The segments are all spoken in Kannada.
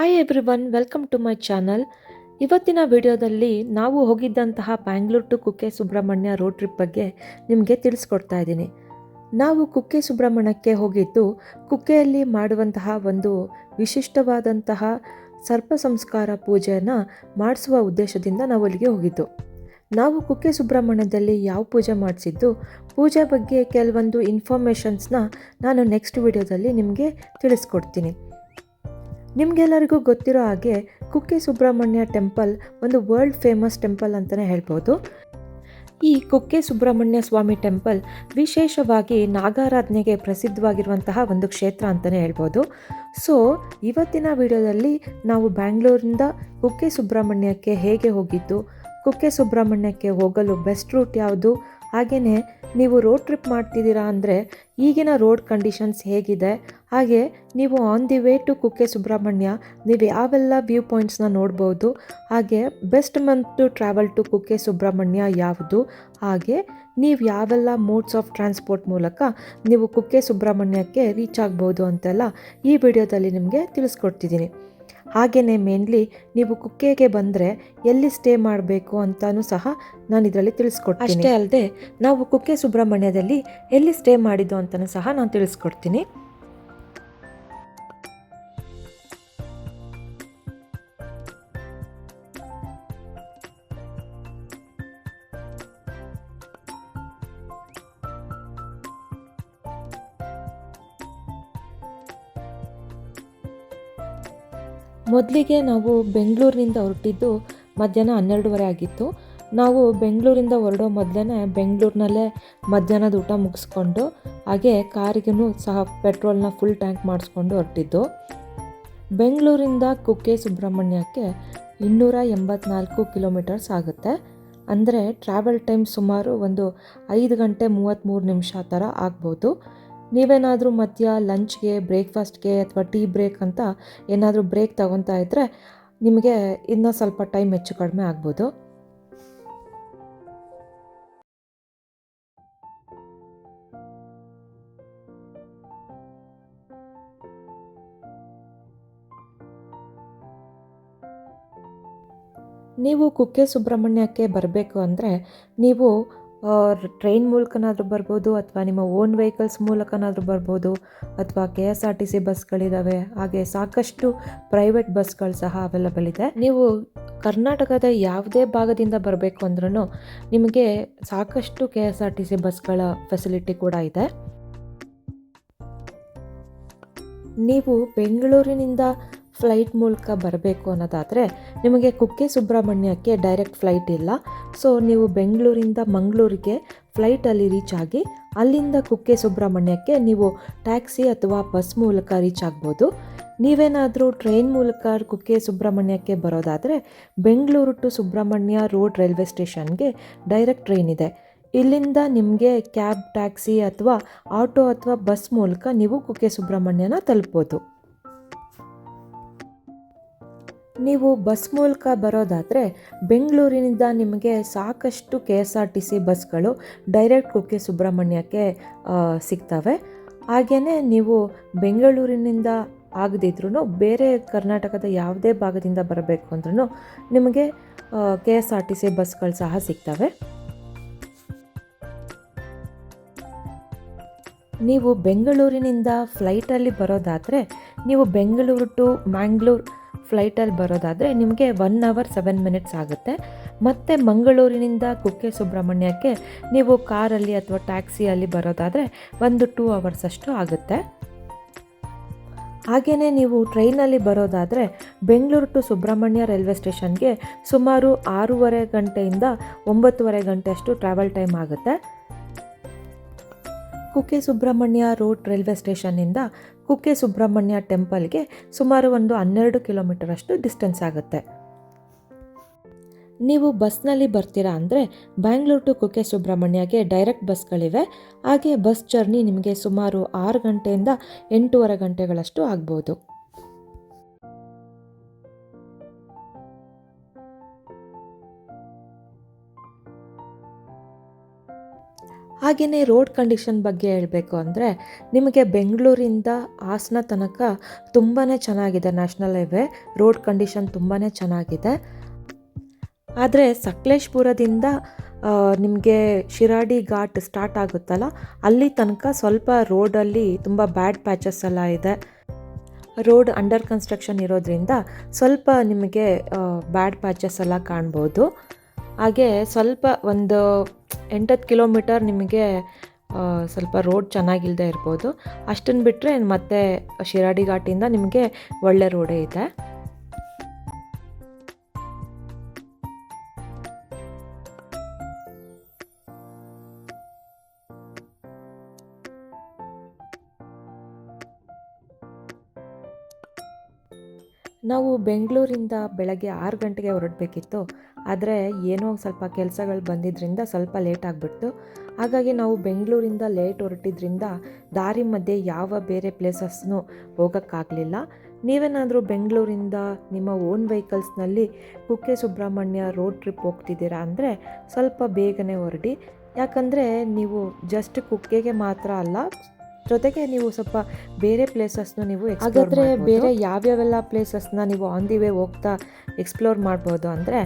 Hi everyone welcome to my channel ಇವತ್ತಿನ ವಿಡಿಯೋದಲ್ಲಿ ನಾವು ಹೋಗಿದ್ದಂತಹ Bangalore to Kukke Subramanya road trip ಬಗ್ಗೆ ನಿಮಗೆ ತಿಳಿಸ್ಕೊಡ್ತಾ ಇದ್ದೀನಿ. ನಾವು ಕುಕ್ಕೆ ಸುಬ್ರಹ್ಮಣ್ಯಕ್ಕೆ ಹೋಗಿದ್ದು, ಕುಕ್ಕೆಯಲ್ಲಿ ಮಾಡುವಂತಹ ಒಂದು ವಿಶಿಷ್ಟವಾದಂತಹ ಸರ್ಪ ಸಂಸ್ಕಾರ ಪೂಜೆಯನ್ನು ಮಾಡಿಸುವ ಉದ್ದೇಶದಿಂದ ನಾವು ಅಲ್ಲಿಗೆ ಹೋಗಿದ್ದು. ನಾವು ಕುಕ್ಕೆ ಸುಬ್ರಹ್ಮಣ್ಯದಲ್ಲಿ ಯಾವ ಪೂಜೆ ಮಾಡಿಸಿದ್ದು, ಪೂಜೆ ಬಗ್ಗೆ ಕೆಲವೊಂದು ಇನ್ಫಾರ್ಮೇಷನ್ಸ್ನ ನಾನು ನೆಕ್ಸ್ಟ್ ವಿಡಿಯೋದಲ್ಲಿ ನಿಮಗೆ ತಿಳಿಸ್ಕೊಡ್ತೀನಿ. ನಿಮಗೆಲ್ಲರಿಗೂ ಗೊತ್ತಿರೋ ಹಾಗೆ ಕುಕ್ಕೆ ಸುಬ್ರಹ್ಮಣ್ಯ ಟೆಂಪಲ್ ಒಂದು ವರ್ಲ್ಡ್ ಫೇಮಸ್ ಟೆಂಪಲ್ ಅಂತಲೇ ಹೇಳ್ಬೋದು. ಈ ಕುಕ್ಕೆ ಸುಬ್ರಹ್ಮಣ್ಯ ಸ್ವಾಮಿ ಟೆಂಪಲ್ ವಿಶೇಷವಾಗಿ ನಾಗಾರಾಧನೆಗೆ ಪ್ರಸಿದ್ಧವಾಗಿರುವಂತಹ ಒಂದು ಕ್ಷೇತ್ರ ಅಂತಲೇ ಹೇಳ್ಬೋದು. ಸೊ ಇವತ್ತಿನ ವಿಡಿಯೋದಲ್ಲಿ ನಾವು ಬ್ಯಾಂಗ್ಳೂರಿಂದ ಕುಕ್ಕೆ ಸುಬ್ರಹ್ಮಣ್ಯಕ್ಕೆ ಹೇಗೆ ಹೋಗಿದ್ದು, ಕುಕ್ಕೆ ಸುಬ್ರಹ್ಮಣ್ಯಕ್ಕೆ ಹೋಗಲು ಬೆಸ್ಟ್ ರೂಟ್ ಯಾವುದು ಹಾಗೆಯೇ ನೀವು ರೋಡ್ ಟ್ರಿಪ್ ಮಾಡ್ತಿದ್ದೀರಾ ಅಂದರೆ ಈಗಿನ ರೋಡ್ ಕಂಡೀಷನ್ಸ್ ಹೇಗಿದೆ, ಹಾಗೆ ನೀವು on the way to Kukke Subramanya ನೀವು ಯಾವೆಲ್ಲ ವ್ಯೂ ಪಾಯಿಂಟ್ಸ್ನ ನೋಡ್ಬೋದು, ಹಾಗೆ best month to travel to Kukke Subramanya ಯಾವುದು, ಹಾಗೆ ನೀವು ಯಾವೆಲ್ಲ ಮೋಡ್ಸ್ ಆಫ್ ಟ್ರಾನ್ಸ್ಪೋರ್ಟ್ ಮೂಲಕ ನೀವು ಕುಕ್ಕೆ ಸುಬ್ರಹ್ಮಣ್ಯಕ್ಕೆ ರೀಚ್ ಆಗ್ಬೋದು ಅಂತೆಲ್ಲ ಈ ವಿಡಿಯೋದಲ್ಲಿ ನಿಮಗೆ ತಿಳಿಸ್ಕೊಡ್ತಿದ್ದೀನಿ. ಹಾಗೆಯೇ ಮೇನ್ಲಿ ನೀವು ಕುಕ್ಕೆಗೆ ಬಂದರೆ ಎಲ್ಲಿ ಸ್ಟೇ ಮಾಡಬೇಕು ಅಂತಲೂ ಸಹ ನಾನು ಇದರಲ್ಲಿ ತಿಳಿಸ್ಕೊಡ್ತೀನಿ. ಅಷ್ಟೇ ಅಲ್ಲದೆ ನಾವು ಕುಕ್ಕೆ ಸುಬ್ರಹ್ಮಣ್ಯದಲ್ಲಿ ಎಲ್ಲಿ ಸ್ಟೇ ಮಾಡಿದ್ದು ಅಂತಲೂ ಸಹ ನಾನು ತಿಳಿಸ್ಕೊಡ್ತೀನಿ. ಮೊದಲಿಗೆ ನಾವು ಬೆಂಗಳೂರಿನಿಂದ ಹೊರಟಿದ್ದು ಮಧ್ಯಾಹ್ನ ಹನ್ನೆರಡುವರೆ ಆಗಿತ್ತು. ನಾವು ಬೆಂಗಳೂರಿಂದ ಹೊರಡೋ ಮೊದಲೇ ಬೆಂಗಳೂರಿನಲ್ಲೇ ಮಧ್ಯಾಹ್ನದ ಊಟ ಮುಗಿಸ್ಕೊಂಡು, ಹಾಗೆ ಕಾರಿಗೂ ಸಹ ಪೆಟ್ರೋಲ್ನ ಫುಲ್ ಟ್ಯಾಂಕ್ ಮಾಡಿಸ್ಕೊಂಡು ಹೊರಟಿದ್ದು. ಬೆಂಗಳೂರಿಂದ ಕುಕ್ಕೆ ಸುಬ್ರಹ್ಮಣ್ಯಕ್ಕೆ ಇನ್ನೂರ ಎಂಬತ್ನಾಲ್ಕು ಕಿಲೋಮೀಟರ್ಸ್ ಆಗುತ್ತೆ. ಅಂದರೆ ಟ್ರಾವೆಲ್ ಟೈಮ್ ಸುಮಾರು ಒಂದು ಐದು ಗಂಟೆ ಮೂವತ್ತ್ಮೂರು ನಿಮಿಷ ಥರ ಆಗ್ಬೋದು. ನೀವೇನಾದರೂ ಮಧ್ಯ ಲಂಚ್ಗೆ, ಬ್ರೇಕ್ಫಾಸ್ಟ್ಗೆ ಅಥವಾ ಟೀ ಬ್ರೇಕ್ ಅಂತ ಏನಾದರೂ ಬ್ರೇಕ್ ತಗೊತಾ ಇದ್ದರೆ ನಿಮಗೆ ಇನ್ನೂ ಸ್ವಲ್ಪ ಟೈಮ್ ಹೆಚ್ಚು ಕಡಿಮೆ ಆಗ್ಬೋದು. ನೀವು ಕುಕ್ಕೆ ಸುಬ್ರಹ್ಮಣ್ಯಕ್ಕೆ ಬರಬೇಕು ಅಂದರೆ ನೀವು ಟ್ರೈನ್ ಮೂಲಕನಾದರೂ ಬರ್ಬೋದು, ಅಥವಾ ನಿಮ್ಮ ಓನ್ ವೆಹಿಕಲ್ಸ್ ಮೂಲಕನಾದರೂ ಬರ್ಬೋದು, ಅಥವಾ K S R T C ಬಸ್ಗಳಿದ್ದಾವೆ ಹಾಗೆ ಸಾಕಷ್ಟು ಪ್ರೈವೇಟ್ ಬಸ್ಗಳು ಸಹ ಅವೈಲಬಲ್ ಇದೆ. ನೀವು ಕರ್ನಾಟಕದ ಯಾವುದೇ ಭಾಗದಿಂದ ಬರಬೇಕು ಅಂದ್ರೂ ನಿಮಗೆ ಸಾಕಷ್ಟು K S R T C ಬಸ್ಗಳ ಫೆಸಿಲಿಟಿ ಕೂಡ ಇದೆ. ನೀವು ಬೆಂಗಳೂರಿನಿಂದ ಫ್ಲೈಟ್ ಮೂಲಕ ಬರಬೇಕು ಅನ್ನೋದಾದರೆ ನಿಮಗೆ ಕುಕ್ಕೆ ಸುಬ್ರಹ್ಮಣ್ಯಕ್ಕೆ ಡೈರೆಕ್ಟ್ ಫ್ಲೈಟ್ ಇಲ್ಲ. ಸೊ ನೀವು ಬೆಂಗಳೂರಿಂದ ಮಂಗಳೂರಿಗೆ ಫ್ಲೈಟಲ್ಲಿ ರೀಚ್ ಆಗಿ ಅಲ್ಲಿಂದ ಕುಕ್ಕೆ ಸುಬ್ರಹ್ಮಣ್ಯಕ್ಕೆ ನೀವು ಟ್ಯಾಕ್ಸಿ ಅಥವಾ ಬಸ್ ಮೂಲಕ ರೀಚ್ ಆಗ್ಬೋದು. ನೀವೇನಾದರೂ ಟ್ರೈನ್ ಮೂಲಕ ಕುಕ್ಕೆ ಸುಬ್ರಹ್ಮಣ್ಯಕ್ಕೆ ಬರೋದಾದರೆ Bengaluru to Subramanya road railway ಸ್ಟೇಷನ್ಗೆ ಡೈರೆಕ್ಟ್ ಟ್ರೈನ್ ಇದೆ. ಇಲ್ಲಿಂದ ನಿಮಗೆ ಕ್ಯಾಬ್ ಟ್ಯಾಕ್ಸಿ ಅಥವಾ ಆಟೋ ಅಥವಾ ಬಸ್ ಮೂಲಕ ನೀವು ಕುಕ್ಕೆ ಸುಬ್ರಹ್ಮಣ್ಯನ ತಲುಪ್ಬೋದು. ನೀವು ಬಸ್ ಮೂಲಕ ಬರೋದಾದರೆ ಬೆಂಗಳೂರಿನಿಂದ ನಿಮಗೆ ಸಾಕಷ್ಟು K S R T C ಬಸ್ಗಳು ಡೈರೆಕ್ಟ್ ಕುಕ್ಕೆ ಸುಬ್ರಹ್ಮಣ್ಯಕ್ಕೆ ಸಿಗ್ತವೆ. ಹಾಗೆಯೇ ನೀವು ಬೆಂಗಳೂರಿನಿಂದ ಆಗದಿದ್ರೂ ಬೇರೆ ಕರ್ನಾಟಕದ ಯಾವುದೇ ಭಾಗದಿಂದ ಬರಬೇಕು ಅಂದ್ರೂ ನಿಮಗೆ K S R T C ಬಸ್ಗಳು ಸಹ ಸಿಗ್ತವೆ. ನೀವು ಬೆಂಗಳೂರಿನಿಂದ ಫ್ಲೈಟಲ್ಲಿ ಬರೋದಾದರೆ ನೀವು ಬೆಂಗಳೂರು ಟು ಮ್ಯಾಂಗ್ಳೂರ್ ಫ್ಲೈಟಲ್ಲಿ ಬರೋದಾದರೆ ನಿಮಗೆ ಒನ್ ಅವರ್ ಸೆವೆನ್ ಮಿನಿಟ್ಸ್ ಆಗುತ್ತೆ. ಮತ್ತು ಮಂಗಳೂರಿನಿಂದ ಕುಕ್ಕೆ ಸುಬ್ರಹ್ಮಣ್ಯಕ್ಕೆ ನೀವು ಕಾರಲ್ಲಿ ಅಥವಾ ಟ್ಯಾಕ್ಸಿಯಲ್ಲಿ ಬರೋದಾದರೆ ಒಂದು ಟೂ ಅವರ್ಸ್ ಅಷ್ಟು ಆಗುತ್ತೆ. ಹಾಗೆಯೇ ನೀವು ಟ್ರೈನಲ್ಲಿ ಬರೋದಾದರೆ ಬೆಂಗಳೂರು ಟು ಸುಬ್ರಹ್ಮಣ್ಯ ರೈಲ್ವೆ ಸ್ಟೇಷನ್ಗೆ ಸುಮಾರು ಆರೂವರೆ ಗಂಟೆಯಿಂದ ಒಂಬತ್ತುವರೆ ಗಂಟೆ ಅಷ್ಟು ಟ್ರಾವೆಲ್ ಟೈಮ್ ಆಗುತ್ತೆ. ಕುಕ್ಕೆ ಸುಬ್ರಹ್ಮಣ್ಯ ರೋಡ್ ರೈಲ್ವೆ ಸ್ಟೇಷನ್ನಿಂದ ಕುಕ್ಕೆ ಸುಬ್ರಹ್ಮಣ್ಯ ಟೆಂಪಲ್ಗೆ ಸುಮಾರು ಒಂದು ಹನ್ನೆರಡು ಕಿಲೋಮೀಟರ್ ಅಷ್ಟು ಡಿಸ್ಟೆನ್ಸ್ ಆಗುತ್ತೆ. ನೀವು ಬಸ್ನಲ್ಲಿ ಬರ್ತೀರಾ ಅಂದರೆ ಬ್ಯಾಂಗ್ಳೂರ್ ಟು ಕುಕ್ಕೆ ಸುಬ್ರಹ್ಮಣ್ಯಗೆ ಡೈರೆಕ್ಟ್ ಬಸ್ಗಳಿವೆ. ಹಾಗೆ ಬಸ್ ಜರ್ನಿ ನಿಮಗೆ ಸುಮಾರು ಆರು ಗಂಟೆಯಿಂದ ಎಂಟೂವರೆ ಗಂಟೆಗಳಷ್ಟು ಆಗ್ಬೋದು. ಹಾಗೆಯೇ ರೋಡ್ ಕಂಡೀಷನ್ ಬಗ್ಗೆ ಹೇಳಬೇಕು ಅಂದರೆ ನಿಮಗೆ ಬೆಂಗಳೂರಿಂದ ಹಾಸನ ತನಕ ತುಂಬಾ ಚೆನ್ನಾಗಿದೆ. ನ್ಯಾಷನಲ್ ಹೈವೇ ರೋಡ್ ಕಂಡೀಷನ್ ತುಂಬಾ ಚೆನ್ನಾಗಿದೆ. ಆದರೆ ಸಕಲೇಶ್ಪುರದಿಂದ ನಿಮಗೆ ಶಿರಾಡಿ ಘಾಟ್ ಸ್ಟಾರ್ಟ್ ಆಗುತ್ತಲ್ಲ, ಅಲ್ಲಿ ತನಕ ಸ್ವಲ್ಪ ರೋಡಲ್ಲಿ ತುಂಬ ಬ್ಯಾಡ್ ಪ್ಯಾಚಸ್ ಎಲ್ಲ ಇದೆ. ರೋಡ್ ಅಂಡರ್ ಕನ್ಸ್ಟ್ರಕ್ಷನ್ ಇರೋದ್ರಿಂದ ಸ್ವಲ್ಪ ನಿಮಗೆ ಬ್ಯಾಡ್ ಪ್ಯಾಚಸ್ ಎಲ್ಲ ಕಾಣ್ಬೋದು. ಹಾಗೆ ಸ್ವಲ್ಪ ಒಂದು ಎಂಟತ್ತು ಕಿಲೋಮೀಟರ್ ನಿಮಗೆ ಸ್ವಲ್ಪ ರೋಡ್ ಚೆನ್ನಾಗಿಲ್ಲದೆ ಇರ್ಬೋದು. ಅಷ್ಟನ್ನು ಬಿಟ್ಟರೆ ಮತ್ತೆ ಶಿರಾಡಿ ಘಾಟಿಂದ ನಿಮಗೆ ಒಳ್ಳೆ ರೋಡೇ ಇದೆ. ನಾವು ಬೆಂಗಳೂರಿಂದ ಬೆಳಗ್ಗೆ ಆರು ಗಂಟೆಗೆ ಹೊರಡಬೇಕಿತ್ತು. ಆದರೆ ಏನೋ ಸ್ವಲ್ಪ ಕೆಲಸಗಳು ಬಂದಿದ್ದರಿಂದ ಸ್ವಲ್ಪ ಲೇಟ್ ಆಗಿಬಿಡ್ತು. ಹಾಗಾಗಿ ನಾವು ಬೆಂಗಳೂರಿಂದ ಲೇಟ್ ಹೊರಟಿದ್ರಿಂದ ದಾರಿ ಮಧ್ಯೆ ಯಾವ ಬೇರೆ ಪ್ಲೇಸಸ್ನೂ ಹೋಗೋಕ್ಕಾಗಲಿಲ್ಲ. ನೀವೇನಾದರೂ ಬೆಂಗಳೂರಿಂದ ನಿಮ್ಮ ಓನ್ ವೆಹಿಕಲ್ಸ್ನಲ್ಲಿ ಕುಕ್ಕೆ ಸುಬ್ರಹ್ಮಣ್ಯ ರೋಡ್ ಟ್ರಿಪ್ ಹೋಗ್ತಿದ್ದೀರಾ ಅಂದರೆ ಸ್ವಲ್ಪ ಬೇಗನೆ ಹೊರಡಿ. ಯಾಕಂದರೆ ನೀವು ಜಸ್ಟ್ ಕುಕ್ಕೆಗೆ ಮಾತ್ರ ಅಲ್ಲ ಜೊತೆಗೆ ನೀವು ಸ್ವಲ್ಪ ಬೇರೆ ಪ್ಲೇಸಸ್ನು ನೀವು ಹಾಗಾದರೆ ಬೇರೆ ಯಾವ್ಯಾವೆಲ್ಲ ಪ್ಲೇಸಸ್ನ ನೀವು ಆನ್ ದಿ ವೇ ಹೋಗ್ತಾ ಎಕ್ಸ್ಪ್ಲೋರ್ ಮಾಡ್ಬೋದು ಅಂದರೆ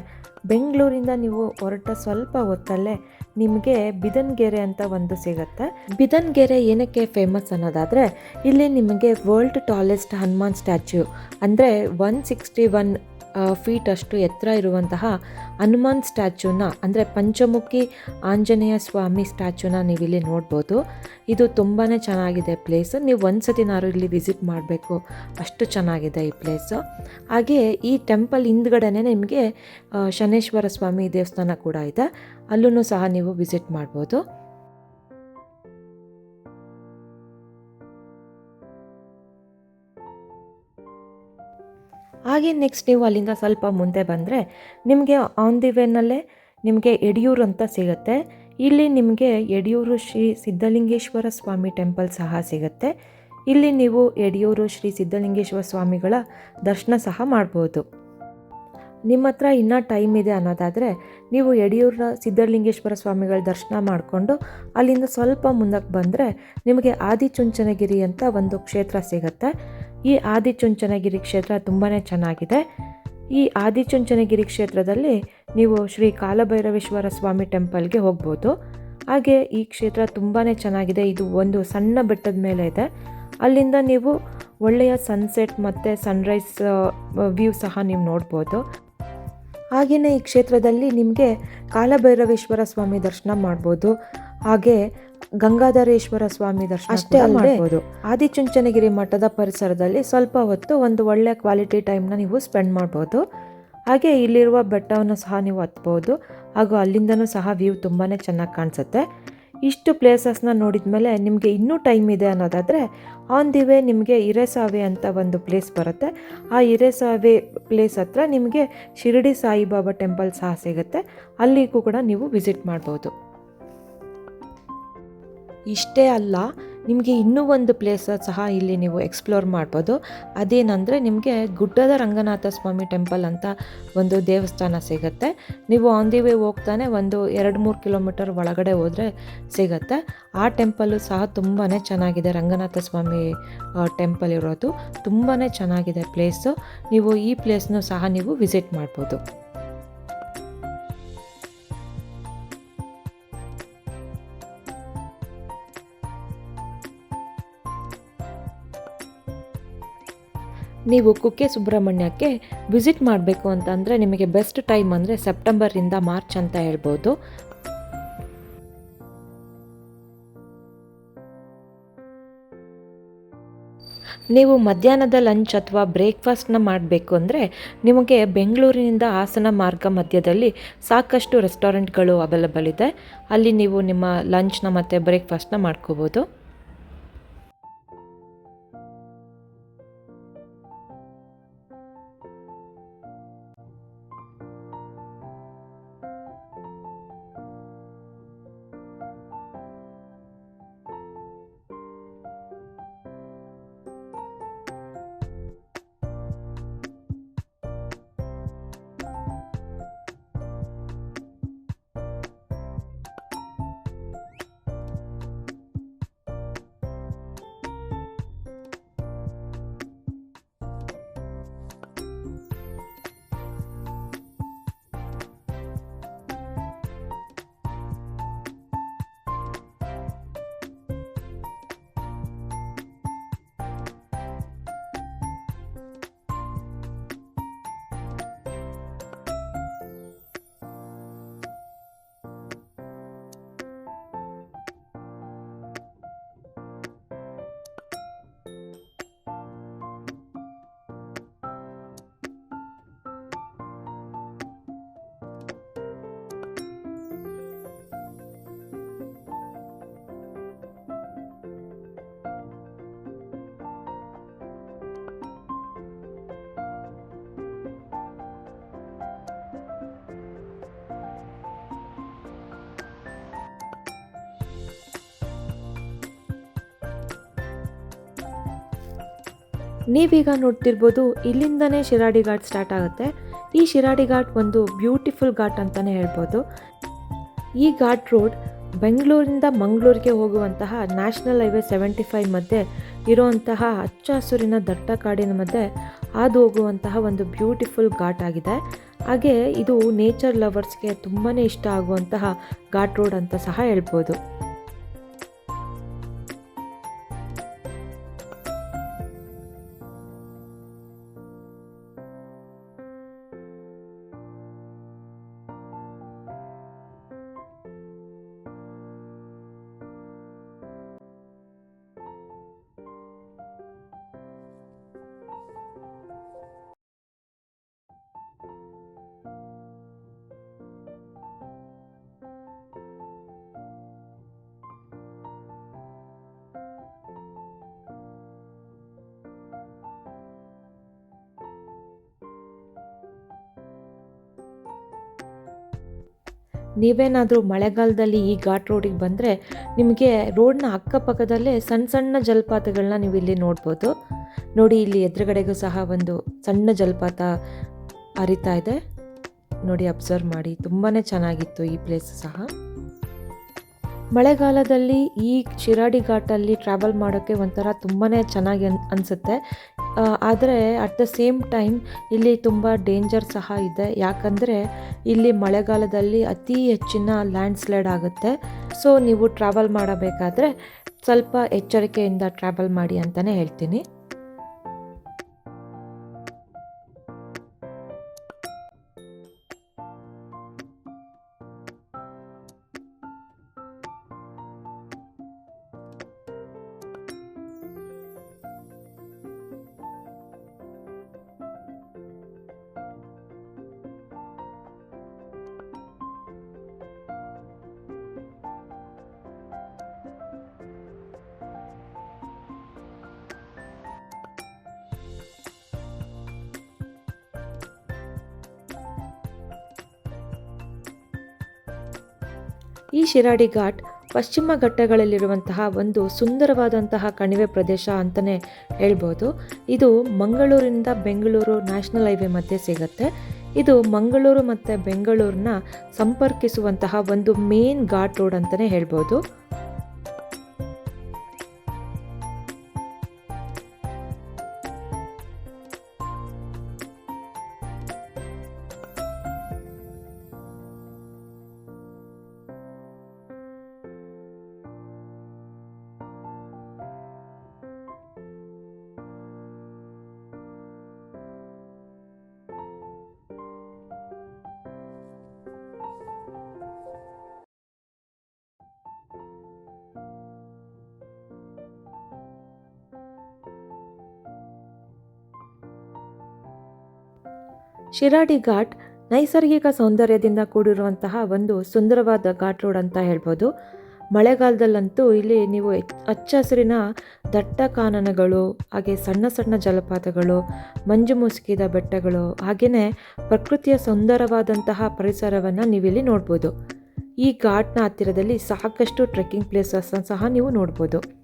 ಬೆಂಗಳೂರಿಂದ ನೀವು ಹೊರಟ ಸ್ವಲ್ಪ ಹೊತ್ತಲ್ಲೇ ನಿಮಗೆ ಬಿದನ್ಗೆರೆ ಅಂತ ಒಂದು ಸಿಗುತ್ತೆ. ಬಿದನ್ಗೆರೆ ಏನಕ್ಕೆ ಫೇಮಸ್ ಅನ್ನೋದಾದರೆ ಇಲ್ಲಿ ನಿಮಗೆ ವರ್ಲ್ಡ್ ಟಾಲೆಸ್ಟ್ ಹನುಮಾನ್ ಸ್ಟ್ಯಾಚ್ಯೂ ಅಂದರೆ ಒನ್ ಸಿಕ್ಸ್ಟಿ ಒನ್ ಫೀಟ್ ಅಷ್ಟು ಎತ್ತರ ಇರುವಂತಹ ಹನುಮಾನ್ ಸ್ಟ್ಯಾಚ್ಯೂನ ಅಂದರೆ ಪಂಚಮುಖಿ ಆಂಜನೇಯ ಸ್ವಾಮಿ ಸ್ಟ್ಯಾಚ್ಯೂನ ನೀವು ಇಲ್ಲಿ ನೋಡ್ಬೋದು. ಇದು ತುಂಬಾ ಚೆನ್ನಾಗಿದೆ ಪ್ಲೇಸ್ ನೀವು ಒಂದ್ಸತಿನಾರು ಇಲ್ಲಿ ವಿಸಿಟ್ ಮಾಡಬೇಕು. ಅಷ್ಟು ಚೆನ್ನಾಗಿದೆ ಈ ಪ್ಲೇಸು ಹಾಗೆ ಈ ಟೆಂಪಲ್ ಹಿಂದ್ಗಡೆ ನಿಮಗೆ ಶನೇಶ್ವರ ಸ್ವಾಮಿ ದೇವಸ್ಥಾನ ಕೂಡ ಇದೆ. ಅಲ್ಲೂ ಸಹ ನೀವು ವಿಸಿಟ್ ಮಾಡ್ಬೋದು. ಹಾಗೆ ನೆಕ್ಸ್ಟ್ ನೀವು ಅಲ್ಲಿಂದ ಸ್ವಲ್ಪ ಮುಂದೆ ಬಂದರೆ ನಿಮಗೆ ಆನ್ ದಿ ವೇನಲ್ಲೇ ನಿಮಗೆ ಯಡಿಯೂರು ಅಂತ ಸಿಗುತ್ತೆ. ಇಲ್ಲಿ ನಿಮಗೆ ಯಡಿಯೂರು ಶ್ರೀ ಸಿದ್ಧಲಿಂಗೇಶ್ವರ ಸ್ವಾಮಿ ಟೆಂಪಲ್ ಸಹ ಸಿಗುತ್ತೆ. ಇಲ್ಲಿ ನೀವು ಯಡಿಯೂರು ಶ್ರೀ ಸಿದ್ಧಲಿಂಗೇಶ್ವರ ಸ್ವಾಮಿಗಳ ದರ್ಶನ ಸಹ ಮಾಡ್ಬೋದು. ನಿಮ್ಮ ಹತ್ರ ಇನ್ನೂ ಟೈಮ್ ಇದೆ ಅನ್ನೋದಾದರೆ ನೀವು ಯಡಿಯೂರ ಸಿದ್ಧಲಿಂಗೇಶ್ವರ ಸ್ವಾಮಿಗಳ ದರ್ಶನ ಮಾಡಿಕೊಂಡು ಅಲ್ಲಿಂದ ಸ್ವಲ್ಪ ಮುಂದಕ್ಕೆ ಬಂದರೆ ನಿಮಗೆ ಆದಿಚುಂಚನಗಿರಿ ಅಂತ ಒಂದು ಕ್ಷೇತ್ರ ಸಿಗುತ್ತೆ. ಈ ಆದಿಚುಂಚನಗಿರಿ ಕ್ಷೇತ್ರ ತುಂಬಾ ಚೆನ್ನಾಗಿದೆ. ಈ ಆದಿಚುಂಚನಗಿರಿ ಕ್ಷೇತ್ರದಲ್ಲಿ ನೀವು ಶ್ರೀ ಕಾಲಭೈರವೇಶ್ವರ ಸ್ವಾಮಿ ಟೆಂಪಲ್ಗೆ ಹೋಗ್ಬೋದು. ಹಾಗೆ ಈ ಕ್ಷೇತ್ರ ತುಂಬಾ ಚೆನ್ನಾಗಿದೆ. ಇದು ಒಂದು ಸಣ್ಣ ಬೆಟ್ಟದ ಮೇಲೆ ಇದೆ. ಅಲ್ಲಿಂದ ನೀವು ಒಳ್ಳೆಯ ಸನ್ಸೆಟ್ ಮತ್ತು ಸನ್ರೈಸ್ ವ್ಯೂ ಸಹ ನೀವು ನೋಡ್ಬೋದು. ಹಾಗೆಯೇ ಈ ಕ್ಷೇತ್ರದಲ್ಲಿ ನಿಮಗೆ ಕಾಲಭೈರವೇಶ್ವರ ಸ್ವಾಮಿ ದರ್ಶನ ಮಾಡ್ಬೋದು. ಹಾಗೆ ಗಂಗಾಧರೇಶ್ವರ ಸ್ವಾಮಿ ದರ್ಶನ ಅಷ್ಟೇ ಮಾಡಬಹುದು ಆದಿಚುಂಚನಗಿರಿ ಮಠದ ಪರಿಸರದಲ್ಲಿ ಸ್ವಲ್ಪ ಹೊತ್ತು ಒಂದು ಒಳ್ಳೆ ಕ್ವಾಲಿಟಿ ಟೈಮ್ನ ನೀವು ಸ್ಪೆಂಡ್ ಮಾಡ್ಬೋದು. ಹಾಗೆ ಇಲ್ಲಿರುವ ಬೆಟ್ಟವನ್ನು ಸಹ ನೀವು ಹತ್ಬೋದು. ಹಾಗೂ ಅಲ್ಲಿಂದನೂ ಸಹ ವ್ಯೂ ತುಂಬಾ ಚೆನ್ನಾಗಿ ಕಾಣಿಸುತ್ತೆ. ಇಷ್ಟು ಪ್ಲೇಸಸ್ನ ನೋಡಿದ ಮೇಲೆ ನಿಮಗೆ ಇನ್ನೂ ಟೈಮ್ ಇದೆ ಅನ್ನೋದಾದರೆ ಆನ್ ದಿ ವೇ ನಿಮಗೆ ಹಿರೇಸಾವೆ ಅಂತ ಒಂದು ಪ್ಲೇಸ್ ಬರುತ್ತೆ. ಆ ಹಿರೇಸಾವೆ ಪ್ಲೇಸ್ ಹತ್ರ ನಿಮಗೆ ಶಿರಡಿ ಸಾಯಿಬಾಬಾ ಟೆಂಪಲ್ ಸಹ ಸಿಗುತ್ತೆ. ಅಲ್ಲಿಗೂ ಕೂಡ ನೀವು ವಿಸಿಟ್ ಮಾಡ್ಬೋದು. ಇಷ್ಟೇ ಅಲ್ಲ, ನಿಮಗೆ ಇನ್ನೂ ಒಂದು ಪ್ಲೇಸ ಸಹ ಇಲ್ಲಿ ನೀವು ಎಕ್ಸ್ಪ್ಲೋರ್ ಮಾಡ್ಬೋದು. ಅದೇನಂದರೆ ನಿಮಗೆ ಗುಡ್ಡದ ರಂಗನಾಥ ಸ್ವಾಮಿ ಟೆಂಪಲ್ ಅಂತ ಒಂದು ದೇವಸ್ಥಾನ ಸಿಗುತ್ತೆ. ನೀವು ಆನ್ ದಿ ವೇ ಹೋಗ್ತಾನೆ ಒಂದು ಎರಡು ಮೂರು ಕಿಲೋಮೀಟರ್ ಒಳಗಡೆ ಹೋದರೆ ಸಿಗುತ್ತೆ. ಆ ಟೆಂಪಲ್ಲು ಸಹ ತುಂಬಾ ಚೆನ್ನಾಗಿದೆ. ರಂಗನಾಥ ಸ್ವಾಮಿ ಟೆಂಪಲ್ ಇರೋದು ತುಂಬಾ ಚೆನ್ನಾಗಿದೆ ಪ್ಲೇಸು ನೀವು ಈ ಪ್ಲೇಸ್ನೂ ಸಹ ನೀವು ವಿಸಿಟ್ ಮಾಡ್ಬೋದು. ನೀವು ಕುಕ್ಕೆ ಸುಬ್ರಹ್ಮಣ್ಯಕ್ಕೆ ವಿಸಿಟ್ ಮಾಡಬೇಕು ಅಂತಂದರೆ ನಿಮಗೆ ಬೆಸ್ಟ್ ಟೈಮ್ ಅಂದರೆ ಸೆಪ್ಟೆಂಬರಿಂದ ಮಾರ್ಚ್ ಅಂತ ಹೇಳ್ಬೋದು. ನೀವು ಮಧ್ಯಾಹ್ನದ ಲಂಚ್ ಅಥವಾ ಬ್ರೇಕ್ಫಾಸ್ಟ್ನ ಮಾಡಬೇಕು ಅಂದರೆ ನಿಮಗೆ ಬೆಂಗಳೂರಿನಿಂದ ಹಾಸನ ಮಾರ್ಗ ಮಧ್ಯದಲ್ಲಿ ಸಾಕಷ್ಟು ರೆಸ್ಟೋರೆಂಟ್ಗಳು ಅವೈಲಬಲ್ ಇದೆ. ಅಲ್ಲಿ ನೀವು ನಿಮ್ಮ ಲಂಚ್ನ ಮತ್ತು ಬ್ರೇಕ್ಫಾಸ್ಟ್ನ ಮಾಡ್ಕೋಬೋದು. ನೀವೀಗ ನೋಡ್ತಿರ್ಬೋದು ಇಲ್ಲಿಂದನೇ ಶಿರಾಡಿ ಘಾಟ್ ಸ್ಟಾರ್ಟ್ ಆಗುತ್ತೆ. ಈ ಶಿರಾಡಿ ಘಾಟ್ ಒಂದು ಬ್ಯೂಟಿಫುಲ್ ಘಾಟ್ ಅಂತಲೇ ಹೇಳ್ಬೋದು. ಈ ಘಾಟ್ ರೋಡ್ ಬೆಂಗಳೂರಿಂದ ಮಂಗಳೂರಿಗೆ ಹೋಗುವಂತಹ ನ್ಯಾಷನಲ್ ಹೈವೇ ಸೆವೆಂಟಿ ಫೈವ್ ಮಧ್ಯೆ ಇರುವಂತಹ ಹಚ್ಚ ಹಸುರಿನ ದಟ್ಟ ಕಾಡಿನ ಮಧ್ಯೆ ಹಾದು ಹೋಗುವಂತಹ ಒಂದು ಬ್ಯೂಟಿಫುಲ್ ಘಾಟ್ ಆಗಿದೆ. ಹಾಗೆ ಇದು ನೇಚರ್ ಲವರ್ಸ್ಗೆ ತುಂಬಾ ಇಷ್ಟ ಆಗುವಂತಹ ಘಾಟ್ ರೋಡ್ ಅಂತ ಸಹ ಹೇಳ್ಬೋದು. ನೀವೇನಾದರೂ ಮಳೆಗಾಲದಲ್ಲಿ ಈ ಘಾಟ್ ರೋಡಿಗೆ ಬಂದರೆ ನಿಮಗೆ ರೋಡ್ನ ಅಕ್ಕಪಕ್ಕದಲ್ಲೇ ಸಣ್ಣ ಸಣ್ಣ ಜಲಪಾತಗಳನ್ನ ನೀವು ಇಲ್ಲಿ ನೋಡ್ಬೋದು. ನೋಡಿ, ಇಲ್ಲಿ ಎದುರುಗಡೆಗೂ ಸಹ ಒಂದು ಸಣ್ಣ ಜಲಪಾತ ಹರಿತಾ ಇದೆ. ನೋಡಿ, ಅಬ್ಸರ್ವ್ ಮಾಡಿ. ತುಂಬಾ ಚೆನ್ನಾಗಿತ್ತು ಈ ಪ್ಲೇಸ್ ಸಹ. ಮಳೆಗಾಲದಲ್ಲಿ ಈ ಶಿರಾಡಿ ಘಾಟಲ್ಲಿ ಟ್ರಾವೆಲ್ ಮಾಡೋಕ್ಕೆ ಒಂಥರ ತುಂಬಾ ಚೆನ್ನಾಗಿ ಅನ್, ಅನಿಸುತ್ತೆ. ಆದರೆ ಅಟ್ ದ ಸೇಮ್ ಟೈಮ್ ಇಲ್ಲಿ ತುಂಬ ಡೇಂಜರ್ ಸಹ ಇದೆ. ಯಾಕಂದರೆ ಇಲ್ಲಿ ಮಳೆಗಾಲದಲ್ಲಿ ಅತಿ ಹೆಚ್ಚಿನ ಲ್ಯಾಂಡ್ ಸ್ಲೈಡ್ ಆಗುತ್ತೆ. ಸೊ ನೀವು ಟ್ರಾವೆಲ್ ಮಾಡಬೇಕಾದ್ರೆ ಸ್ವಲ್ಪ ಎಚ್ಚರಿಕೆಯಿಂದ ಟ್ರಾವೆಲ್ ಮಾಡಿ ಅಂತಲೇ ಹೇಳ್ತೀನಿ. ಈ ಶಿರಾಡಿ ಘಾಟ್ ಪಶ್ಚಿಮ ಘಟ್ಟಗಳಲ್ಲಿರುವಂತಹ ಒಂದು ಸುಂದರವಾದಂತಹ ಕಣಿವೆ ಪ್ರದೇಶ ಅಂತಲೇ ಹೇಳ್ಬೋದು. ಇದು ಮಂಗಳೂರಿಂದ ಬೆಂಗಳೂರು ನ್ಯಾಷನಲ್ ಹೈವೇ ಮಧ್ಯೆ ಸಿಗುತ್ತೆ. ಇದು ಮಂಗಳೂರು ಮತ್ತು ಬೆಂಗಳೂರನ್ನ ಸಂಪರ್ಕಿಸುವಂತಹ ಒಂದು ಮೇನ್ ಘಾಟ್ ರೋಡ್ ಅಂತಲೇ ಹೇಳ್ಬೋದು. ಶಿರಾಡಿ ಘಾಟ್ ನೈಸರ್ಗಿಕ ಸೌಂದರ್ಯದಿಂದ ಕೂಡಿರುವಂತಹ ಒಂದು ಸುಂದರವಾದ ಘಾಟ್ ರೋಡ್ ಅಂತ ಹೇಳ್ಬೋದು. ಮಳೆಗಾಲದಲ್ಲಂತೂ ಇಲ್ಲಿ ನೀವು ಹೆಚ್- ಹಚ್ಚ ಹಸಿರಿನ ದಟ್ಟ ಕಾನನಗಳು, ಹಾಗೆ ಸಣ್ಣ ಸಣ್ಣ ಜಲಪಾತಗಳು, ಮಂಜು ಮುಸುಕಿದ ಬೆಟ್ಟಗಳು ಹಾಗೆಯೇ ಪ್ರಕೃತಿಯ ಸುಂದರವಾದಂತಹ ಪರಿಸರವನ್ನು ನೀವಿಲ್ಲಿ ನೋಡ್ಬೋದು. ಈ ಘಾಟ್ನ ಹತ್ತಿರದಲ್ಲಿ ಸಾಕಷ್ಟು ಟ್ರೆಕ್ಕಿಂಗ್ ಪ್ಲೇಸಸ್ಸನ್ನು ಸಹ ನೀವು ನೋಡ್ಬೋದು.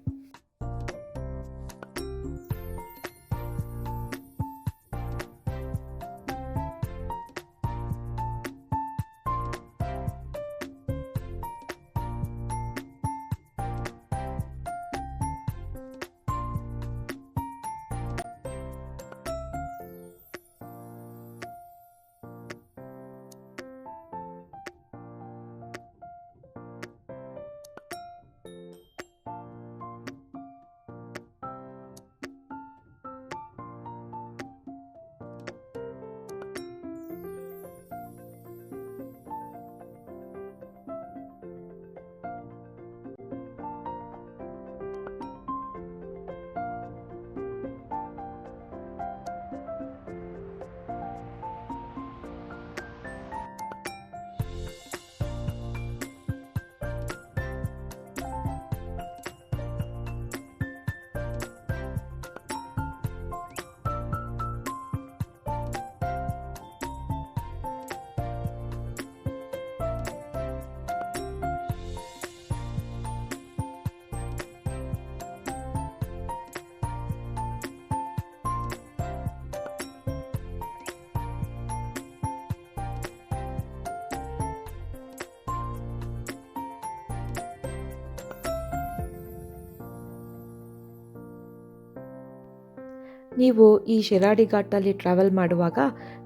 ನೀವು ಈ ಶಿರಾಡಿ ಘಾಟಲ್ಲಿ ಟ್ರಾವೆಲ್ ಮಾಡುವಾಗ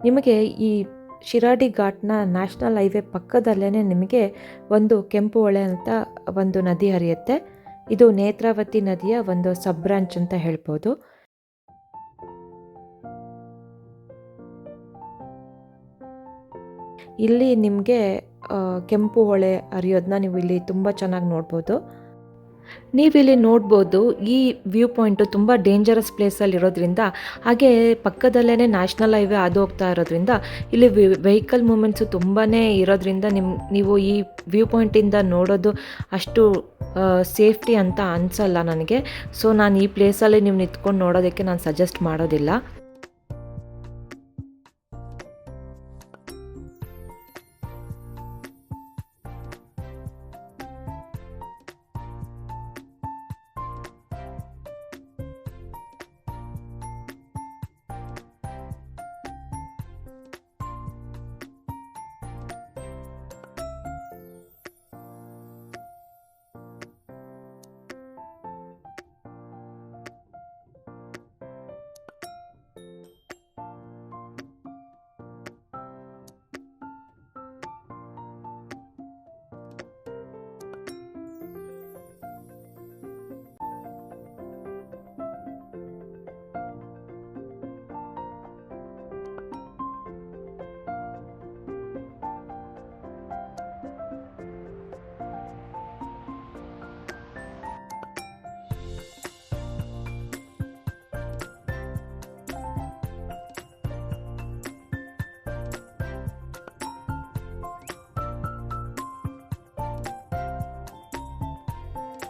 ನಿಮಗೆ ಈ ಶಿರಾಡಿ ಘಾಟ್ನ ನ್ಯಾಷನಲ್ ಹೈವೇ ಪಕ್ಕದಲ್ಲೇ ನಿಮಗೆ ಒಂದು ಕೆಂಪು ಹೊಳೆ ಅಂತ ಒಂದು ನದಿ ಹರಿಯುತ್ತೆ. ಇದು ನೇತ್ರಾವತಿ ನದಿಯ ಒಂದು ಸಬ್ ಬ್ರಾಂಚ್ ಅಂತ ಹೇಳ್ಬೋದು. ಇಲ್ಲಿ ನಿಮಗೆ ಕೆಂಪು ಹೊಳೆ ಹರಿಯೋದನ್ನ ನೀವು ಇಲ್ಲಿ ತುಂಬ ಚೆನ್ನಾಗಿ ನೋಡ್ಬೋದು. ನೀವಿಲ್ಲಿ ನೋಡ್ಬೋದು ಈ ವ್ಯೂ ಪಾಯಿಂಟು ತುಂಬ ಡೇಂಜರಸ್ ಪ್ಲೇಸಲ್ಲಿ ಇರೋದ್ರಿಂದ, ಹಾಗೆ ಪಕ್ಕದಲ್ಲೇ ನ್ಯಾಷನಲ್ ಹೈವೇ ಅದು ಹೋಗ್ತಾ ಇರೋದ್ರಿಂದ, ಇಲ್ಲಿ ವೆಹಿಕಲ್ ಮೂಮೆಂಟ್ಸು ತುಂಬಾ ಇರೋದ್ರಿಂದ ನಿಮ್ಮ ನೀವು ಈ ವ್ಯೂ ಪಾಯಿಂಟಿಂದ ನೋಡೋದು ಅಷ್ಟು ಸೇಫ್ಟಿ ಅಂತ ಅನಿಸಲ್ಲ ನನಗೆ. ಸೊ ನಾನು ಈ ಪ್ಲೇಸಲ್ಲಿ ನೀವು ನಿಂತ್ಕೊಂಡು ನೋಡೋದಕ್ಕೆ ನಾನು ಸಜೆಸ್ಟ್ ಮಾಡೋದಿಲ್ಲ.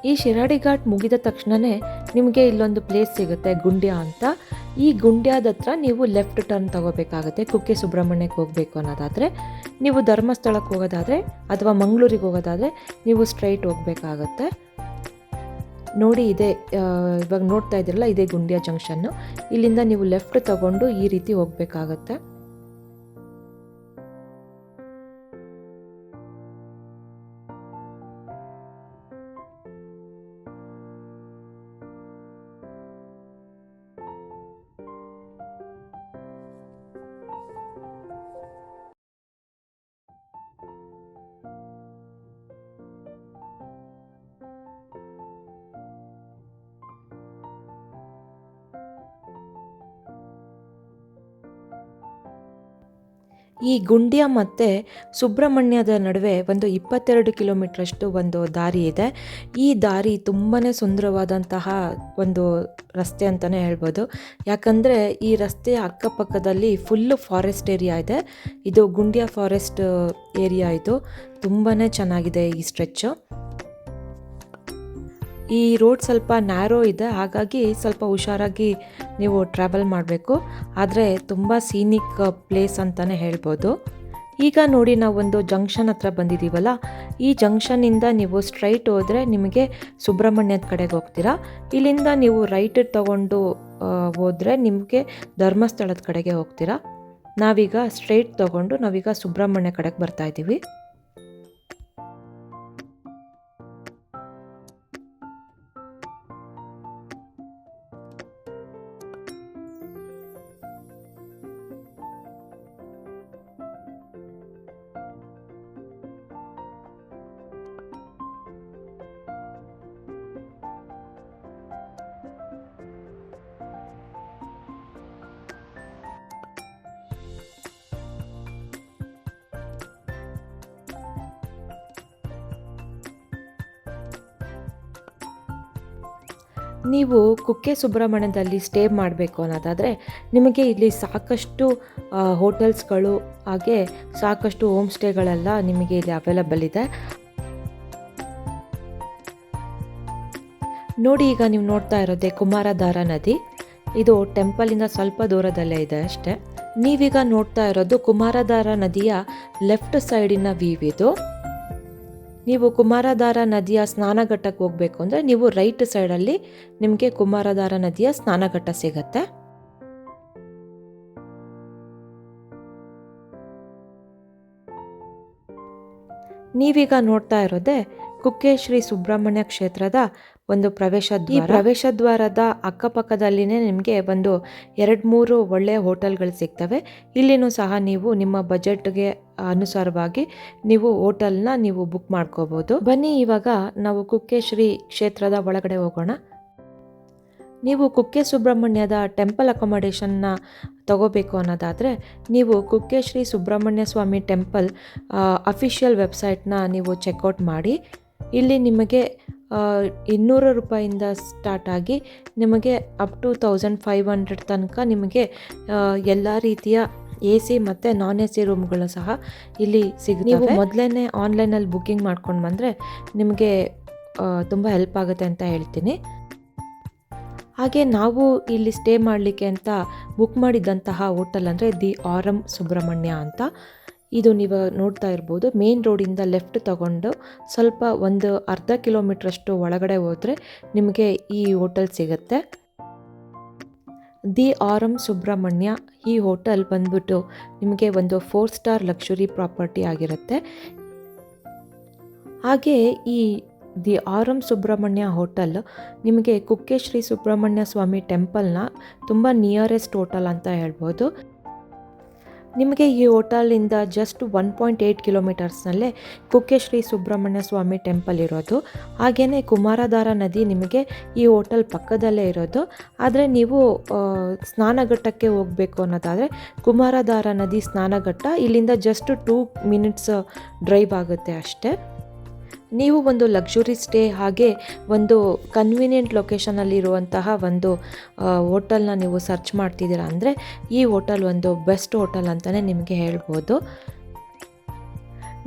ಈ ಶಿರಾಡಿ ಘಾಟ್ ಮುಗಿದ ತಕ್ಷಣವೇ ನಿಮಗೆ ಇಲ್ಲೊಂದು ಪ್ಲೇಸ್ ಸಿಗುತ್ತೆ, ಗುಂಡ್ಯ ಅಂತ. ಈ ಗುಂಡ್ಯಾದ ಹತ್ರ ನೀವು ಲೆಫ್ಟ್ ಟರ್ನ್ ತಗೋಬೇಕಾಗುತ್ತೆ, ಕುಕ್ಕೆ ಸುಬ್ರಹ್ಮಣ್ಯಕ್ಕೆ ಹೋಗಬೇಕು ಅನ್ನೋದಾದರೆ. ನೀವು ಧರ್ಮಸ್ಥಳಕ್ಕೆ ಹೋಗೋದಾದರೆ ಅಥವಾ ಮಂಗಳೂರಿಗೆ ಹೋಗೋದಾದರೆ ನೀವು ಸ್ಟ್ರೈಟ್ ಹೋಗಬೇಕಾಗತ್ತೆ. ನೋಡಿ ಇದೆ ಇವಾಗ ನೋಡ್ತಾ ಇದ್ದೀರಲ್ಲ, ಇದೇ ಗುಂಡ್ಯ ಜಂಕ್ಷನ್ನು ಇಲ್ಲಿಂದ ನೀವು ಲೆಫ್ಟ್ ತಗೊಂಡು ಈ ರೀತಿ ಹೋಗಬೇಕಾಗತ್ತೆ. ಈ ಗುಂಡಿಯ ಮತ್ತು ಸುಬ್ರಹ್ಮಣ್ಯದ ನಡುವೆ ಒಂದು ಇಪ್ಪತ್ತೆರಡು ಕಿಲೋಮೀಟ್ರಷ್ಟು ಒಂದು ದಾರಿ ಇದೆ. ಈ ದಾರಿ ತುಂಬಾ ಸುಂದರವಾದಂತಹ ಒಂದು ರಸ್ತೆ ಅಂತಲೇ ಹೇಳ್ಬೋದು. ಯಾಕಂದರೆ ಈ ರಸ್ತೆಯ ಅಕ್ಕಪಕ್ಕದಲ್ಲಿ ಫುಲ್ಲು ಫಾರೆಸ್ಟ್ ಏರಿಯಾ ಇದೆ. ಇದು ಗುಂಡಿಯ ಫಾರೆಸ್ಟ್ ಏರಿಯಾ ಇದು. ತುಂಬಾ ಚೆನ್ನಾಗಿದೆ ಈ ಸ್ಟ್ರೆಚ್ಚು ಈ ರೋಡ್ ಸ್ವಲ್ಪ ನ್ಯಾರೋ ಇದೆ, ಹಾಗಾಗಿ ಸ್ವಲ್ಪ ಹುಷಾರಾಗಿ ನೀವು ಟ್ರಾವೆಲ್ ಮಾಡಬೇಕು. ಆದರೆ ತುಂಬ ಸೀನಿಕ್ ಪ್ಲೇಸ್ ಅಂತಲೇ ಹೇಳ್ಬೋದು. ಈಗ ನೋಡಿ ನಾವು ಒಂದು ಜಂಕ್ಷನ್ ಹತ್ರ ಬಂದಿದ್ದೀವಲ್ಲ ಈ ಜಂಕ್ಷನ್ನಿಂದ ನೀವು ಸ್ಟ್ರೈಟ್ ಹೋದರೆ ನಿಮಗೆ ಸುಬ್ರಹ್ಮಣ್ಯದ ಕಡೆಗೆ ಹೋಗ್ತೀರಾ? ಇಲ್ಲಿಂದ ನೀವು ರೈಟ್ ತಗೊಂಡು ಹೋದರೆ ನಿಮಗೆ ಧರ್ಮಸ್ಥಳದ ಕಡೆಗೆ ಹೋಗ್ತೀರಾ? ನಾವೀಗ ಸ್ಟ್ರೈಟ್ ತಗೊಂಡು ನಾವೀಗ ಸುಬ್ರಹ್ಮಣ್ಯ ಕಡೆಗೆ ಬರ್ತಾ ಇದ್ದೀವಿ. ನೀವು ಕುಕ್ಕೆ ಸುಬ್ರಹ್ಮಣ್ಯದಲ್ಲಿ ಸ್ಟೇ ಮಾಡಬೇಕು ಅನ್ನೋದಾದರೆ ನಿಮಗೆ ಇಲ್ಲಿ ಸಾಕಷ್ಟು ಹೋಟೆಲ್ಸ್ಗಳು ಹಾಗೆ ಸಾಕಷ್ಟು ಹೋಮ್ ಸ್ಟೇಗಳೆಲ್ಲ ನಿಮಗೆ ಇಲ್ಲಿ ಅವೈಲಬಲ್ ಇದೆ. ನೋಡಿ ಈಗ ನೀವು ನೋಡ್ತಾ ಇರೋದೇ ಕುಮಾರಧಾರ ನದಿ. ಇದು ಟೆಂಪಲಿಂದ ಸ್ವಲ್ಪ ದೂರದಲ್ಲೇ ಇದೆ ಅಷ್ಟೇ. ನೀವೀಗ ನೋಡ್ತಾ ಇರೋದು ಕುಮಾರಧಾರ ನದಿಯ ಲೆಫ್ಟ್ ಸೈಡಿನ ವೀವ್ ಇದು. ನೀವು ಕುಮಾರಧಾರ ನದಿಯ ಸ್ನಾನಘಟ್ಟಕ್ಕೆ ಹೋಗಬೇಕು ಅಂದರೆ ನೀವು ರೈಟ್ ಸೈಡಲ್ಲಿ ನಿಮಗೆ ಕುಮಾರಧಾರ ನದಿಯ ಸ್ನಾನಘಟ್ಟ ಸಿಗತ್ತೆ. ನೀವೀಗ ನೋಡ್ತಾ ಇರೋದೇ ಕುಕ್ಕೆ ಶ್ರೀ ಸುಬ್ರಹ್ಮಣ್ಯ ಕ್ಷೇತ್ರದ ಒಂದು ಪ್ರವೇಶ ಈ ಪ್ರವೇಶ ದ್ವಾರದ ಅಕ್ಕಪಕ್ಕದಲ್ಲಿನೇ ನಿಮಗೆ ಒಂದು ಎರಡು ಮೂರು ಒಳ್ಳೆಯ ಹೋಟೆಲ್ಗಳು ಸಿಗ್ತವೆ. ಇಲ್ಲಿನೂ ಸಹ ನೀವು ನಿಮ್ಮ ಬಜೆಟ್ಗೆ ಅನುಸಾರವಾಗಿ ನೀವು ಹೋಟೆಲ್ನ ನೀವು ಬುಕ್ ಮಾಡ್ಕೋಬೋದು. ಬನ್ನಿ ಇವಾಗ ನಾವು ಕುಕ್ಕೆಶ್ರೀ ಕ್ಷೇತ್ರದ ಒಳಗಡೆ ಹೋಗೋಣ. ನೀವು ಕುಕ್ಕೆ ಸುಬ್ರಹ್ಮಣ್ಯದ ಟೆಂಪಲ್ ಅಕೊಮಡೇಷನ್ನ ತಗೋಬೇಕು ಅನ್ನೋದಾದರೆ ನೀವು ಕುಕ್ಕೆ ಶ್ರೀ ಸುಬ್ರಹ್ಮಣ್ಯ ಸ್ವಾಮಿ ಟೆಂಪಲ್ ಅಫಿಷಿಯಲ್ ವೆಬ್ಸೈಟ್ನ ನೀವು ಚೆಕ್ಔಟ್ ಮಾಡಿ. ಇಲ್ಲಿ ನಿಮಗೆ ಇನ್ನೂರು ರೂಪಾಯಿಂದ ಸ್ಟಾರ್ಟ್ ಆಗಿ ನಿಮಗೆ up to thousand five hundred ತನಕ ನಿಮಗೆ ಎಲ್ಲ ರೀತಿಯ ಎ ಸಿ ಮತ್ತು ನಾನ್ ಎ ಸಿ ರೂಮ್ಗಳು ಸಹ ಇಲ್ಲಿ ಸಿಗುತ್ತೆ ನೀವು ಮೊದಲೇ ಆನ್ಲೈನಲ್ಲಿ ಬುಕ್ಕಿಂಗ್ ಮಾಡ್ಕೊಂಡು ಬಂದರೆ ನಿಮಗೆ ತುಂಬ ಹೆಲ್ಪ್ ಆಗುತ್ತೆ ಅಂತ ಹೇಳ್ತೀನಿ. ಹಾಗೆ ನಾವು ಇಲ್ಲಿ ಸ್ಟೇ ಮಾಡಲಿಕ್ಕೆ ಅಂತ ಬುಕ್ ಮಾಡಿದ್ದಂತಹ ಹೋಟೆಲ್ ಅಂದರೆ ದಿ ಆರಂ ಸುಬ್ರಹ್ಮಣ್ಯ ಅಂತ. ಇದು ನೀವು ನೋಡ್ತಾ ಇರ್ಬೋದು. ಮೇನ್ ರೋಡಿಂದ ಲೆಫ್ಟ್ ತಗೊಂಡು ಸ್ವಲ್ಪ ಒಂದು ಅರ್ಧ ಕಿಲೋಮೀಟ್ರಷ್ಟು ಒಳಗಡೆ ಹೋದರೆ ನಿಮಗೆ ಈ ಹೋಟೆಲ್ ಸಿಗುತ್ತೆ. ದಿ ಆರಮ್ ಸುಬ್ರಹ್ಮಣ್ಯ ಈ ಹೋಟೆಲ್ ಬಂದ್ಬಿಟ್ಟು ನಿಮಗೆ ಒಂದು ಫೋರ್ ಸ್ಟಾರ್ ಲಕ್ಷುರಿ ಪ್ರಾಪರ್ಟಿ ಆಗಿರುತ್ತೆ. ಹಾಗೆ ಈ ದಿ ಆರಮ್ ಸುಬ್ರಹ್ಮಣ್ಯ ಹೋಟೆಲ್ ನಿಮಗೆ ಕುಕ್ಕೆ ಶ್ರೀ ಸುಬ್ರಹ್ಮಣ್ಯ ಸ್ವಾಮಿ ಟೆಂಪಲ್ನ ತುಂಬ ನಿಯರೆಸ್ಟ್ ಹೋಟೆಲ್ ಅಂತ ಹೇಳ್ಬೋದು. ನಿಮಗೆ ಈ ಹೋಟೆಲಿಂದ ಜಸ್ಟ್ ಒನ್ ಪಾಯಿಂಟ್ ಏಯ್ಟ್ ಕಿಲೋಮೀಟರ್ಸ್ನಲ್ಲೇ ಕುಕ್ಕೆ ಶ್ರೀ ಸುಬ್ರಹ್ಮಣ್ಯ ಸ್ವಾಮಿ ಟೆಂಪಲ್ ಇರೋದು. ಹಾಗೆಯೇ ಕುಮಾರಧಾರ ನದಿ ನಿಮಗೆ ಈ ಹೋಟೆಲ್ ಪಕ್ಕದಲ್ಲೇ ಇರೋದು. ಆದರೆ ನೀವು ಸ್ನಾನಘಟ್ಟಕ್ಕೆ ಹೋಗಬೇಕು ಅನ್ನೋದಾದರೆ ಕುಮಾರಧಾರ ನದಿ ಸ್ನಾನಘಟ್ಟ ಇಲ್ಲಿಂದ ಜಸ್ಟ್ ಟೂ ಮಿನಿಟ್ಸ್ ಡ್ರೈವ್ ಆಗುತ್ತೆ ಅಷ್ಟೇ. ನೀವು ಒಂದು ಲಕ್ಸುರಿ ಸ್ಟೇ ಹಾಗೆ ಒಂದು ಕನ್ವೀನಿಯೆಂಟ್ ಲೊಕೇಶನಲ್ಲಿರುವಂತಹ ಒಂದು ಹೋಟೆಲ್ನ ನೀವು ಸರ್ಚ್ ಮಾಡ್ತಿದ್ದೀರಾ ಅಂದರೆ ಈ ಹೋಟೆಲ್ ಒಂದು ಬೆಸ್ಟ್ ಹೋಟೆಲ್ ಅಂತಲೇ ನಿಮಗೆ ಹೇಳ್ಬೋದು.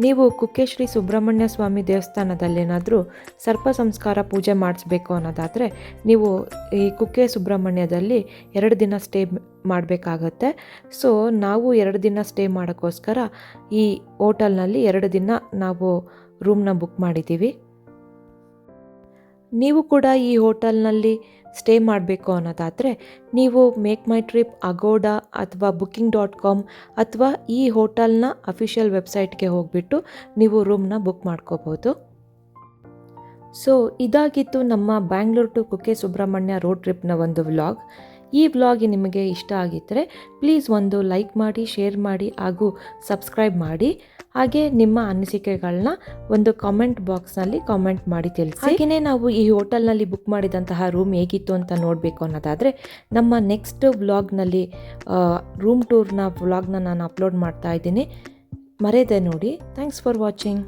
ನೀವು ಕುಕ್ಕೆ ಶ್ರೀ ಸುಬ್ರಹ್ಮಣ್ಯ ಸ್ವಾಮಿ ದೇವಸ್ಥಾನದಲ್ಲೇನಾದರೂ ಸರ್ಪ ಸಂಸ್ಕಾರ ಪೂಜೆ ಮಾಡಿಸ್ಬೇಕು ಅನ್ನೋದಾದರೆ ನೀವು ಈ ಕುಕ್ಕೆ ಸುಬ್ರಹ್ಮಣ್ಯದಲ್ಲಿ ಎರಡು ದಿನ ಸ್ಟೇ ಮಾಡಬೇಕಾಗತ್ತೆ. ಸೊ ನಾವು ಎರಡು ದಿನ ಸ್ಟೇ ಮಾಡೋಕ್ಕೋಸ್ಕರ ಈ ಹೋಟೆಲ್ನಲ್ಲಿ ಎರಡು ದಿನ ನಾವು ರೂಮ್ನ ಬುಕ್ ಮಾಡಿದ್ದೀವಿ. ನೀವು ಕೂಡ ಈ ಹೋಟೆಲ್ನಲ್ಲಿ ಸ್ಟೇ ಮಾಡಬೇಕು ಅನ್ನೋದಾದರೆ ನೀವು ಮೇಕ್ ಮೈ ಟ್ರಿಪ್ ಅಗೋಡಾ ಅಥವಾ ಬುಕ್ಕಿಂಗ್ ಡಾಟ್ ಕಾಮ್ ಅಥವಾ ಈ ಹೋಟೆಲ್ನ ಅಫಿಷಿಯಲ್ ವೆಬ್ಸೈಟ್ಗೆ ಹೋಗಿಬಿಟ್ಟು ನೀವು ರೂಮ್ನ ಬುಕ್ ಮಾಡ್ಕೋಬೋದು. ಸೊ ಇದಾಗಿತ್ತು ನಮ್ಮ Bangalore to Kukke Subramanya road ಟ್ರಿಪ್ನ ಒಂದು ವ್ಲಾಗ್. ಈ ವ್ಲಾಗ್ ನಿಮಗೆ ಇಷ್ಟ ಆಗಿದ್ದರೆ ಪ್ಲೀಸ್ ಒಂದು ಲೈಕ್ ಮಾಡಿ ಶೇರ್ ಮಾಡಿ ಹಾಗೂ ಸಬ್ಸ್ಕ್ರೈಬ್ ಮಾಡಿ. ಹಾಗೆ ನಿಮ್ಮ ಅನಿಸಿಕೆಗಳನ್ನ ಒಂದು ಕಾಮೆಂಟ್ ಬಾಕ್ಸ್ನಲ್ಲಿ ಕಾಮೆಂಟ್ ಮಾಡಿ ತಿಳಿಸಿ. ಹಾಗೆಯೇ ನಾವು ಈ ಹೋಟೆಲ್ನಲ್ಲಿ ಬುಕ್ ಮಾಡಿದಂತಹ ರೂಮ್ ಹೇಗಿತ್ತು ಅಂತ ನೋಡಬೇಕು ಅನ್ನೋದಾದರೆ ನಮ್ಮ ನೆಕ್ಸ್ಟ್ ವ್ಲಾಗ್ನಲ್ಲಿ ರೂಮ್ ಟೂರ್ನ ವ್ಲಾಗ್ನ ನಾನು ಅಪ್ಲೋಡ್ ಮಾಡ್ತಾ ಇದ್ದೀನಿ. ಮರೆಯದೆ ನೋಡಿ. Thanks for watching